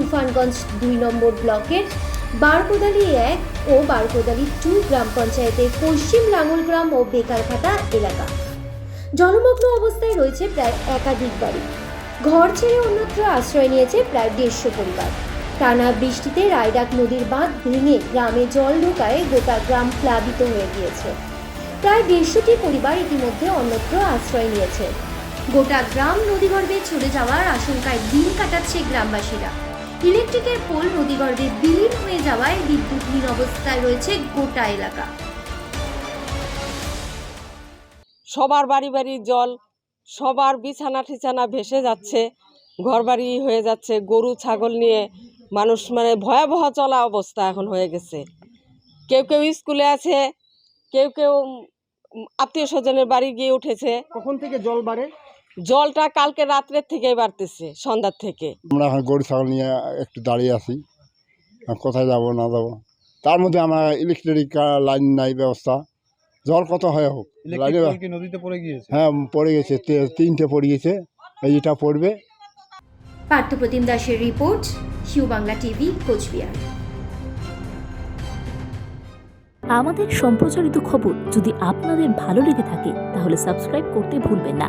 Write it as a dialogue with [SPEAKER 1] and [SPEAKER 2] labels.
[SPEAKER 1] তুফানগঞ্জ দুই নম্বর ব্লকের বারকোদালি এক ও বারকোদালি টু গ্রাম পঞ্চায়েতের পশ্চিম লাঙ্গল গ্রাম ও বেকারঘাটা এলাকা। জলমগ্ন অবস্থায় রয়েছে প্রায় একাধিক বাড়ি। ঘর ছেড়ে অন্যত্র আশ্রয় নিয়েছে প্রায় দেড়শো পরিবার। টানা বৃষ্টিতে রায়ডাক নদীর বাঁধ ভেঙে গ্রামে জল ঢোকায় গোটা গ্রাম প্লাবিত হয়ে গিয়েছে। প্রায় দেড়শোটি পরিবার ইতিমধ্যে অন্যত্র আশ্রয় নিয়েছে। গোটা গ্রাম নদীগর্ভে চলে যাওয়ার আশঙ্কায় দিন কাটাচ্ছে গ্রামবাসীরা। ইলেকট্রিকের পোল নদীগর্ভে বিলীন হয়ে যাওয়ায় বিদ্যুৎহীন অবস্থায় রয়েছে গোটা এলাকা।
[SPEAKER 2] সবার বাড়ি বাড়ি জল সবার বিছানা ঠিছানা ভেসে যাচ্ছে ঘরবাড়ি হয়ে যাচ্ছে গরু ছাগল নিয়ে মানুষ মানে ভয়াবহ চলা অবস্থা এখন হয়ে গেছে। কেউ কেউ স্কুলে আছে কেউ কেউ আত্মীয় স্বজনের বাড়ি গিয়ে উঠেছে।
[SPEAKER 3] কখন থেকে জল বাড়ে?
[SPEAKER 2] জলটা কালকে রাত্রের থেকেই বাড়তেছে সন্ধ্যার থেকে।
[SPEAKER 4] আমরা এখন গরু ছাগল নিয়ে একটু দাঁড়িয়ে আছি। কোথায় যাব না যাব? তার মধ্যে আমার ইলেকট্রিক লাইন নাই ব্যবস্থা। জল কত হয় হোক লাইনে
[SPEAKER 3] ইলেকট্রিক কি নদীতে পড়ে গিয়েছে?
[SPEAKER 4] হ্যাঁ পড়ে গেছে তিনটে পড়ে গেছে এইটা পড়বে।
[SPEAKER 1] পার্থপ্রতিম দাসের রিপোর্ট হিউ বাংলা টিভি কোচবিহার।
[SPEAKER 5] আমাদের সম্প্রচারিত খবর যদি আপনাদের ভালো লেগে থাকে তাহলে সাবস্ক্রাইব করতে ভুলবেন না।